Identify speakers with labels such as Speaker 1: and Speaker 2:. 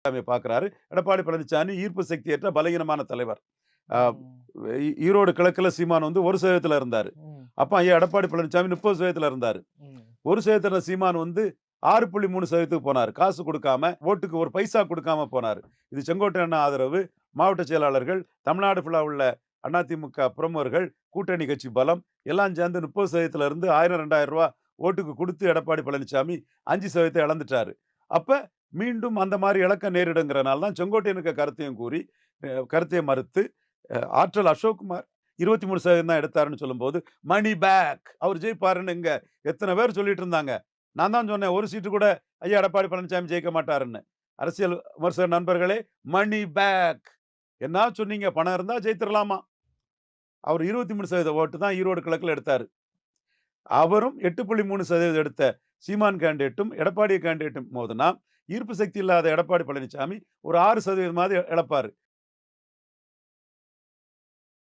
Speaker 1: பழனிசாமியை பார்க்குறாரு எடப்பாடி பழனிசாமி ஈர்ப்பு சக்தியற்ற பலகீனமான தலைவர். ஈரோடு கிழக்குல சீமான் வந்து ஒரு சதவீதத்தில் இருந்தார். அப்போ ஐயா எடப்பாடி பழனிசாமி முப்பது சதவீதத்தில் இருந்தார். ஒரு சதவீதத்தில் சீமான் வந்து ஆறு புள்ளி மூணு சதவீதத்துக்கு போனார். காசு கொடுக்காம ஓட்டுக்கு ஒரு பைசா கொடுக்காம போனார். இது செங்கோட்டை அண்ணா ஆதரவு மாவட்ட செயலாளர்கள் தமிழ்நாடு ஃபுல்லாக உள்ள அதிமுக பிரமுகர்கள் கூட்டணி கட்சி பலம் எல்லாம் சேர்ந்து முப்பது சதவீதத்துல இருந்து ஆயிரம் ரெண்டாயிரம் ரூபா ஓட்டுக்கு கொடுத்து எடப்பாடி பழனிசாமி அஞ்சு சதவீதத்தை இழந்துட்டாரு. அப்ப மீண்டும் அந்த மாதிரி இழக்க நேரிடுங்கிறனால தான் செங்கோட்டையனுக்கு கருத்தையும் கூறி கருத்தையை கருத்தையும் மறுத்து ஆற்றல் அசோக்குமார் இருபத்தி மூணு சதவீதம் தான் எடுத்தாருன்னு சொல்லும்போது மணி பேக்! அவர் ஜெயிப்பாருன்னு இங்கே எத்தனை பேர் சொல்லிட்டு இருந்தாங்க. நான் தான் சொன்னேன் ஒரு சீட்டு கூட ஐயா எடப்பாடி பழனிசாமி ஜெயிக்க மாட்டாருன்னு. அரசியல் விமர்சக நண்பர்களே மணி பேக்! என்ன சொன்னீங்க? பணம் இருந்தால் ஜெயித்திரலாமா? அவர் இருபத்தி மூணு சதவீத ஓட்டு தான் ஈரோடு கிழக்கில் எடுத்தார். அவரும் எட்டு புள்ளி மூணு சதவீதம் எடுத்த சீமான் கேண்டிடேட்டும் எடப்பாடி கேண்டிடேட்டும் மோதுனா ஈர்ப்பு சக்தி இல்லாத எடப்பாடி பழனிசாமி ஒரு ஆறு சதவீதமாவது இழப்பார்.